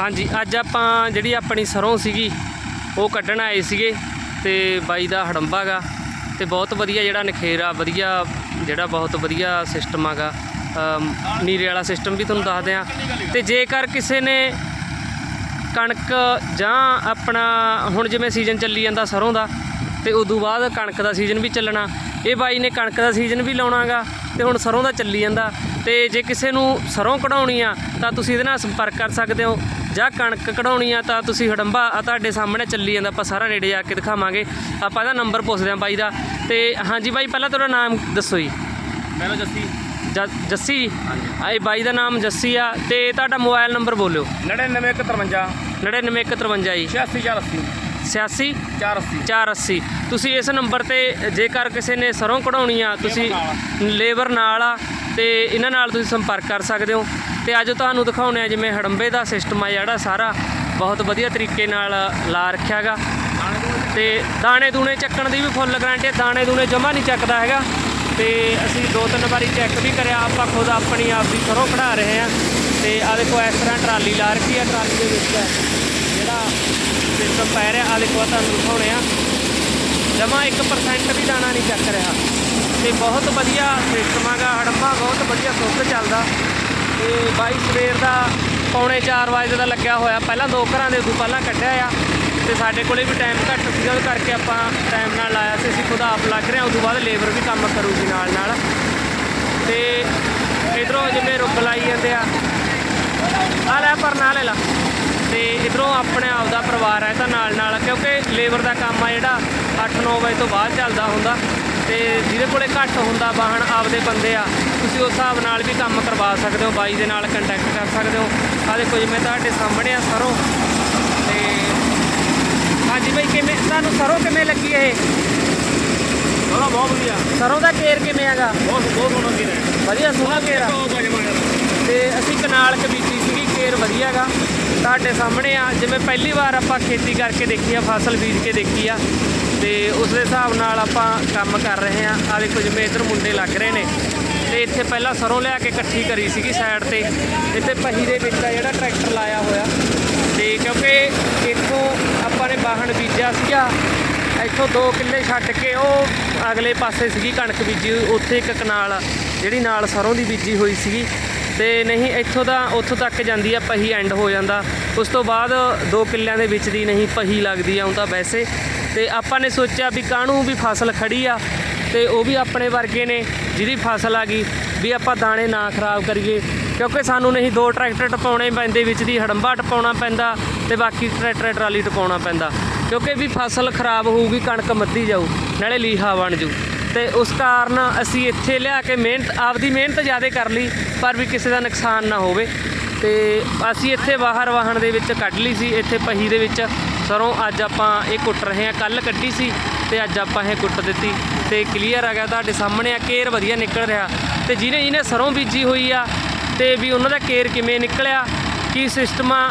ਹਾਂਜੀ, ਅੱਜ ਆਪਾਂ ਜਿਹੜੀ ਆਪਣੀ ਸਰੋਂ ਸੀਗੀ, ਉਹ ਕੱਢਣ ਆਏ ਸੀਗੇ ਤੇ ਬਾਈ ਦਾ ਹੜੰਬਾ ਗਾ ਤੇ ਬਹੁਤ ਵਧੀਆ ਜਿਹੜਾ ਨਖੇਰਾ, ਵਧੀਆ ਜਿਹੜਾ ਬਹੁਤ ਵਧੀਆ ਸਿਸਟਮ ਆਗਾ ਅਮ, ਨੀਰੇ ਵਾਲਾ ਸਿਸਟਮ ਵੀ ਤੁਹਾਨੂੰ ਦੱਸਦੇ ਆ। ਤੇ ਜੇਕਰ ਕਿਸੇ ਨੇ ਕਣਕ ਜਾਂ ਆਪਣਾ, ਹੁਣ ਜਿਵੇਂ ਸੀਜ਼ਨ ਚੱਲੀ ਜਾਂਦਾ ਸਰੋਂ ਦਾ, ਤੇ ਉਦੋਂ ਬਾਅਦ ਕਣਕ ਦਾ ਸੀਜ਼ਨ ਵੀ ਚੱਲਣਾ। ਇਹ ਬਾਈ ਨੇ ਕਣਕ ਦਾ ਸੀਜ਼ਨ ਵੀ ਲਾਉਣਾਗਾ ਤੇ ਹੁਣ ਸਰੋਂ ਦਾ ਚੱਲੀ ਜਾਂਦਾ। ਤੇ ਜੇ ਕਿਸੇ ਨੂੰ ਸਰੋਂ ਕਢਾਉਣੀ ਆ, ਤਾਂ ਤੁਸੀਂ ਇਹਦੇ ਨਾਲ ਸੰਪਰਕ ਕਰ ਸਕਦੇ ਹੋ। ਜਾਂ ਕਣਕ ਕਢਾਉਣੀ ਆ ਤਾਂ ਤੁਸੀਂ ਹੜੰਬਾ ਆ ਤੁਹਾਡੇ ਸਾਹਮਣੇ ਚੱਲੀ ਜਾਂਦਾ ਆਪਾਂ ਸਾਰਾ ਨੇੜੇ ਜਾ ਕੇ ਦਿਖਾਵਾਂਗੇ। ਆਪਾਂ ਇਹਦਾ ਨੰਬਰ ਪੁੱਛਦੇ ਹਾਂ ਬਾਈ ਦਾ। ਤੇ ਹਾਂਜੀ ਬਾਈ ਪਹਿਲਾਂ ਤੁਹਾਡਾ ਨਾਮ ਦੱਸੋ ਜੀ। ਮੇਰਾ ਜੱਸੀ। ਜੱਸੀ ਆ ਇਹ ਬਾਈ ਦਾ ਨਾਮ ਜੱਸੀ ਆ ਤੇ ਤੁਹਾਡਾ ਮੋਬਾਈਲ ਨੰਬਰ ਬੋਲਿਓ। 9953 9953 ਜੀ। 86480 86 480 480 ਤੁਸੀਂ ਇਸ ਨੰਬਰ ਤੇ ਜੇਕਰ ਕਿਸੇ ਨੇ ਸਰੋਂ ਕਢਾਉਣੀ ਆ ਤੁਸੀਂ ਲੇਬਰ ਨਾਲ ਆ ਤੇ ਇਹਨਾਂ ਨਾਲ ਤੁਸੀਂ ਸੰਪਰਕ ਕਰ ਸਕਦੇ ਹੋ। ਤੇ ਅੱਜ ਤੁਹਾਨੂੰ ਦਿਖਾਉਣੇ ਆ ਜਿਵੇਂ ਹੜੰਬੇ ਦਾ ਸਿਸਟਮ ਆ, ਜਿਹੜਾ ਸਾਰਾ ਬਹੁਤ ਵਧੀਆ ਤਰੀਕੇ ਨਾਲ ਲਾ ਰੱਖਿਆਗਾ ਤੇ ਦਾਣੇ ਦੂਣੇ ਚੱਕਣ ਦੀ ਵੀ ਫੁੱਲ ਗਰੰਟੀ ਹੈ ਦਾਣੇ ਦੂਣੇ ਜਮਾ ਨਹੀਂ ਚੱਕਦਾ ਹੈਗਾ। ਤੇ ਅਸੀਂ ਦੋ ਤਿੰਨ ਵਾਰੀ ਚੈੱਕ ਵੀ ਕਰਿਆ, ਆਪਾਂ ਖੁਦ ਆਪਣੀ ਆਪ ਦੀ ਸਰੋਂ ਕਢਾ ਰਹੇ ਆ ਤੇ ਆ ਦੇਖੋ, ਇਸ ਤਰ੍ਹਾਂ ਟਰਾਲੀ ਲਾ ਰੱਖੀ ਆ, ਟਰਾਲੀ ਦੇ ਵਿੱਚ ਜਿਹੜਾ ਸਿਸਟਮ ਪੈ ਰਿਹਾ ਆ ਦੇਖੋ ਤੁਹਾਨੂੰ ਦਿਖਾਉਣੇ ਆ। ਜਮਾ 1% ਵੀ ਦਾਣਾ ਨਹੀਂ ਚੱਕ ਰਿਹਾ। ਤੇ ਬਹੁਤ ਵਧੀਆ ਸਿਸਟਮ ਹੈਗਾ ਹੜੰਬਾ ਬਹੁਤ ਵਧੀਆ ਸੁੱਧ ਚੱਲਦਾ। ਤੇ ਬਾਈ ਸਵੇਰ ਦਾ ਪੌਣੇ 4 ਵਜੇ ਦਾ ਲੱਗਿਆ ਹੋਇਆ। ਪਹਿਲਾਂ ਦੋ ਘਰਾਂ ਦੇ ਉਦੋਂ ਪਹਿਲਾਂ ਕੱਢਿਆ ਆ। ਤੇ ਸਾਡੇ ਕੋਲੇ ਵੀ ਟਾਈਮ ਘੱਟ ਸੀਗਾ, ਉਹ ਕਰਕੇ ਆਪਾਂ ਟਾਈਮ ਨਾਲ ਲਾਇਆ ਸੀ। ਅਸੀਂ ਖੁਦ ਆਪ ਲੱਗ ਰਹੇ ਹਾਂ ਉਦੋਂ ਬਾਅਦ ਲੇਬਰ ਵੀ ਕੰਮ ਕਰੂਗੀ ਨਾਲ ਨਾਲ। ਤੇ ਇਧਰੋਂ ਜਿਵੇਂ ਰੁੱਖ ਲਾਈ ਜਾਂਦੇ ਆ ਆ ਲੈ ਪਰ ਨਾਲ ਲੈ ਲਾ। ਤੇ ਇਧਰੋਂ ਆਪਣੇ ਆਪ ਦਾ ਪਰਿਵਾਰ ਹੈ ਤਾਂ ਨਾਲ ਨਾਲ, ਕਿਉਂਕਿ ਲੇਬਰ ਦਾ ਕੰਮ ਆ ਜਿਹੜਾ 8-9 ਵਜੇ ਤੋਂ ਬਾਅਦ ਚੱਲਦਾ ਹੁੰਦਾ। ਤੇ ਜਿਹਦੇ ਕੋਲੇ ਘੱਟ ਹੁੰਦਾ ਵਾਹਣ ਆਪਦੇ ਬੰਦੇ ਆ ਤੁਸੀਂ ਉਸ ਹਿਸਾਬ ਨਾਲ ਵੀ ਕੰਮ ਕਰਵਾ ਸਕਦੇ ਹੋ ਬਾਈ ਦੇ ਨਾਲ ਕੰਟੈਕਟ ਕਰ ਸਕਦੇ ਹੋ। ਆ ਦੇਖੋ ਜਿਵੇਂ ਤੁਹਾਡੇ ਸਾਹਮਣੇ ਆ ਸਰੋਂ। ਤੇ ਹਾਂਜੀ ਬਾਈ ਕਿਵੇਂ ਤੁਹਾਨੂੰ ਸਰੋਂ ਕਿਵੇਂ ਲੱਗੀ ਇਹ? ਉਹਦਾ ਬਹੁਤ ਵਧੀਆ। ਸਰੋਂ ਦਾ ਕੇਰ ਕਿਵੇਂ ਹੈਗਾ? ਬਹੁਤ ਬਹੁਤ ਸੋਹਣਾ ਕੀ ਹੈ। ਵਧੀਆ ਸੋਹਣਾ ਕੇਰ ਆ। ਤੇ ਅਸੀਂ ਕਨਾਲ ਕਬੀਜੀ ਸੀਗੀ ਕੇਰ ਵਧੀਆਗਾ ਤੁਹਾਡੇ ਸਾਹਮਣੇ ਆ ਜਿਵੇਂ ਪਹਿਲੀ ਵਾਰ ਆਪਾਂ ਖੇਤੀ ਕਰਕੇ ਦੇਖੀ ਆ ਫਸਲ ਬੀਜ ਕੇ ਦੇਖੀ ਆ। ਤੇ ਉਸ ਦੇ ਹਿਸਾਬ ਨਾਲ ਆਪਾਂ ਕੰਮ ਕਰ ਰਹੇ ਹਾਂ। ਆ ਦੇਖੋ ਜਿਵੇਂ ਇੱਧਰ ਮੁੰਡੇ ਲੱਗ ਰਹੇ ਨੇ। ਤੇ ਇੱਥੇ ਪਹਿਲਾਂ ਸਰੋਂ ਲਿਆ ਕੇ ਇਕੱਠੀ ਕਰੀ ਸੀਗੀ ਸਾਈਡ ਤੇ। ਇੱਥੇ ਪਹੀ ਦੇ ਵਿੱਚ ਆ ਜਿਹੜਾ ਟਰੈਕਟਰ ਲਾਇਆ ਹੋਇਆ। ਤੇ ਕਿਉਂਕਿ ਇੱਥੋਂ ਆਪਾਂ ਨੇ ਬਾਹਣ ਬੀਜਿਆ ਸੀਗਾ। ਇੱਥੋਂ 2 ਕਿੱਲੇ ਛੱਡ ਕੇ ਉਹ ਅਗਲੇ ਪਾਸੇ ਸੀਗੀ ਕਣਕ ਬੀਜੀ ਉੱਥੇ ਇੱਕ ਕਨਾਲ ਜਿਹੜੀ ਨਾਲ ਸਰੋਂ ਦੀ ਬੀਜੀ ਹੋਈ ਸੀਗੀ। ਤੇ ਨਹੀਂ, ਇੱਥੋਂ ਦਾ ਉੱਥੋਂ ਤੱਕ ਜਾਂਦੀ ਆ, ਪਹੀ ਐਂਡ ਹੋ ਜਾਂਦਾ। ਉਸ ਤੋਂ ਬਾਅਦ 2 ਕਿੱਲਿਆਂ ਦੇ ਵਿੱਚ ਦੀ ਨਹੀਂ, ਪਹੀ ਲੱਗਦੀ ਆ, ਉਹ ਤਾਂ ਵੈਸੇ। ਤੇ ਆਪਾਂ ਨੇ ਸੋਚਿਆ ਵੀ ਕਾਹਨੂੰ ਵੀ ਫਸਲ ਖੜੀ ਆ ਤੇ ਉਹ ਵੀ ਆਪਣੇ ਵਰਗੇ ਨੇ ਜਿਹਦੀ ਫਸਲ ਆ ਗਈ ਵੀ ਆਪਾਂ ਦਾਣੇ ਨਾ ਖਰਾਬ ਕਰੀਏ। ਕਿਉਂਕਿ ਸਾਨੂੰ ਨਹੀਂ ਦੋ ਟਰੈਕਟਰ ਟਪਾਉਣੇ ਪੈਂਦੇ, ਵਿੱਚ ਦੀ ਹੜੰਬਾ ਟਪਾਉਣਾ ਪੈਂਦਾ ਤੇ ਬਾਕੀ ਟਰੈਕਟਰ ਟਰਾਲੀ ਟਪਾਉਣਾ ਪੈਂਦਾ। ਕਿਉਂਕਿ ਵੀ ਫਸਲ ਖਰਾਬ ਹੋਊਗੀ, ਕਣਕ ਮੱਦੀ ਜਾਊ, ਨਾਲੇ ਲੀਹਾ ਬਣ ਜੂ ਤੇ ਉਸ ਕਾਰਨ ਅਸੀਂ ਇੱਥੇ ਲਿਆ ਕੇ ਮਿਹਨਤ, ਆਪਦੀ ਮਿਹਨਤ ਜ਼ਿਆਦਾ ਕਰ ਲਈ, ਪਰ ਵੀ ਕਿਸੇ ਦਾ ਨੁਕਸਾਨ ਨਾ ਹੋਵੇ। ਤੇ ਅਸੀਂ ਇੱਥੇ ਬਾਹਰ ਵਾਹਣ ਦੇ ਵਿੱਚ ਕੱਢ ਲਈ ਸੀ, ਇੱਥੇ ਪਹੀ ਦੇ ਵਿੱਚ ਸਰੋਂ, ਅੱਜ ਆਪਾਂ ਇਹ ਕੁੱਟ ਰਹੇ ਹਾਂ। ਕੱਲ ਕੱਢੀ ਸੀ ਤੇ ਅੱਜ ਆਪਾਂ ਇਹ ਕੁੱਟ ਦਿੱਤੀ ਤੇ ਕਲੀਅਰ ਆ ਗਿਆ ਤੁਹਾਡੇ ਸਾਹਮਣੇ ਆ। ਕੇਰ ਵਧੀਆ ਨਿਕਲ ਰਿਹਾ। ਤੇ ਜਿਹਨੇ ਜਿਹਨੇ ਸਰੋਂ ਬੀਜੀ ਹੋਈ ਆ ਤੇ ਵੀ ਉਹਨਾਂ ਦਾ ਕੇਰ ਕਿਵੇਂ ਨਿਕਲਿਆ, ਕੀ ਸਿਸਟਮ ਆ,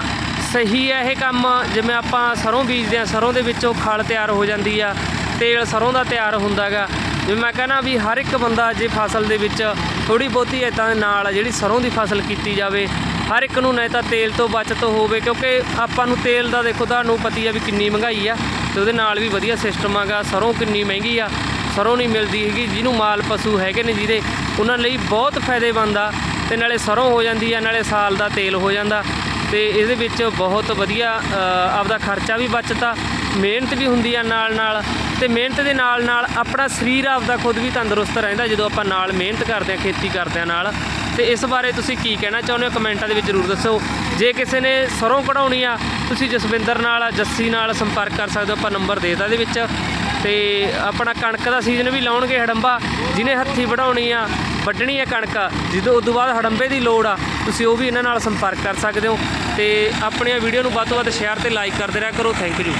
ਸਹੀ ਆ ਇਹ ਕੰਮ? ਜਿਵੇਂ ਆਪਾਂ ਸਰੋਂ ਬੀਜਦੇ ਆ ਸਰੋਂ ਦੇ ਵਿੱਚੋਂ ਖਲ ਤਿਆਰ ਹੋ ਜਾਂਦੀ ਆ, ਤੇਲ ਸਰੋਂ ਦਾ ਤਿਆਰ ਹੁੰਦਾਗਾ। ਜਿਵੇਂ ਮੈਂ ਕਹਿੰਦਾ ਵੀ ਹਰ ਇੱਕ ਬੰਦਾ ਜੇ ਫਸਲ ਦੇ ਵਿੱਚ ਥੋੜੀ ਬਹੁਤੀ ਇਦਾਂ ਦੇ ਨਾਲ ਜਿਹੜੀ ਸਰੋਂ ਦੀ ਫਸਲ ਕੀਤੀ ਜਾਵੇ ਹਰ ਇੱਕ ਨੂੰ ਨਹੀਂ ਤਾਂ ਤੇਲ ਤੋਂ ਬਚਤ ਹੋਵੇ, ਕਿਉਂਕਿ ਆਪਾਂ ਨੂੰ ਤੇਲ ਦਾ ਦੇਖੋ ਤੁਹਾਨੂੰ ਪਤੀ ਆ ਵੀ ਕਿੰਨੀ ਮਹਿੰਗਾਈ ਆ ਤੇ ਉਹਦੇ ਨਾਲ ਵੀ ਵਧੀਆ ਸਿਸਟਮ ਆਗਾ, ਸਰੋਂ ਕਿੰਨੀ ਮਹਿੰਗੀ ਆ, ਸਰੋਂ ਨਹੀਂ ਮਿਲਦੀ ਹੈਗੀ, ਜਿਹਨੂੰ ਮਾਲ ਪਸ਼ੂ ਹੈਗੇ ਨੇ ਜਿਹਦੇ, ਉਹਨਾਂ ਲਈ ਬਹੁਤ ਫਾਇਦੇਮੰਦ ਆ ਤੇ ਨਾਲੇ ਸਰੋਂ ਹੋ ਜਾਂਦੀ ਆ, ਨਾਲੇ ਸਾਲ ਦਾ ਤੇਲ ਹੋ ਜਾਂਦਾ ਤੇ ਇਹਦੇ ਵਿੱਚ ਬਹੁਤ ਵਧੀਆ ਆਪਦਾ ਖਰਚਾ ਵੀ ਬਚਦਾ ਮਿਹਨਤ ਵੀ ਹੁੰਦੀ ਆ ਨਾਲ ਨਾਲ ਤੇ ਮਿਹਨਤ ਦੇ ਨਾਲ ਨਾਲ ਆਪਣਾ ਸਰੀਰ ਆਪਦਾ ਖੁਦ ਵੀ ਤੰਦਰੁਸਤ ਰਹਿੰਦਾ ਜਦੋਂ ਆਪਾਂ ਨਾਲ ਮਿਹਨਤ ਕਰਦੇ ਆ, ਖੇਤੀ ਕਰਦੇ ਆ ਨਾਲ। ਤੇ ਇਸ ਬਾਰੇ ਤੁਸੀਂ ਕੀ ਕਹਿਣਾ ਚਾਹੁੰਦੇ ਹੋ? ਕਮੈਂਟਾਂ ਦੇ ਵਿੱਚ ਜ਼ਰੂਰ ਦੱਸੋ। ਜੇ ਕਿਸੇ ਨੇ ਸਰੋਂ ਕਢਾਉਣੀ ਆ, ਤੁਸੀਂ ਜਸਵਿੰਦਰ ਨਾਲ, ਜੱਸੀ ਨਾਲ ਸੰਪਰਕ ਕਰ ਸਕਦੇ ਹੋ। ਆਪਾਂ ਨੰਬਰ ਦੇ ਦਿੱਤਾ ਇਹਦੇ ਵਿੱਚ। ਤੇ ਆਪਣਾ ਕਣਕ ਦਾ ਸੀਜ਼ਨ ਵੀ ਲਾਉਣਗੇ ਹੜੰਬਾ। ਜਿਹਨੇ ਹੱਥੀ ਵਢਾਉਣੀ ਆ, ਵੱਢਣੀ ਆ ਕਣਕ ਜਦੋਂ ਉਦੋਂ ਬਾਅਦ ਹੜੰਬੇ ਦੀ ਲੋੜ ਆ, ਤੁਸੀਂ ਉਹ ਵੀ ਇਹਨਾਂ ਨਾਲ ਸੰਪਰਕ ਕਰ ਸਕਦੇ ਹੋ। ਤੇ ਆਪਣੀਆਂ ਵੀਡੀਓ ਨੂੰ ਵੱਧ ਤੋਂ ਵੱਧ ਸ਼ੇਅਰ ਤੇ ਲਾਈਕ ਕਰਦੇ ਰਿਹਾ ਕਰੋ। Thank you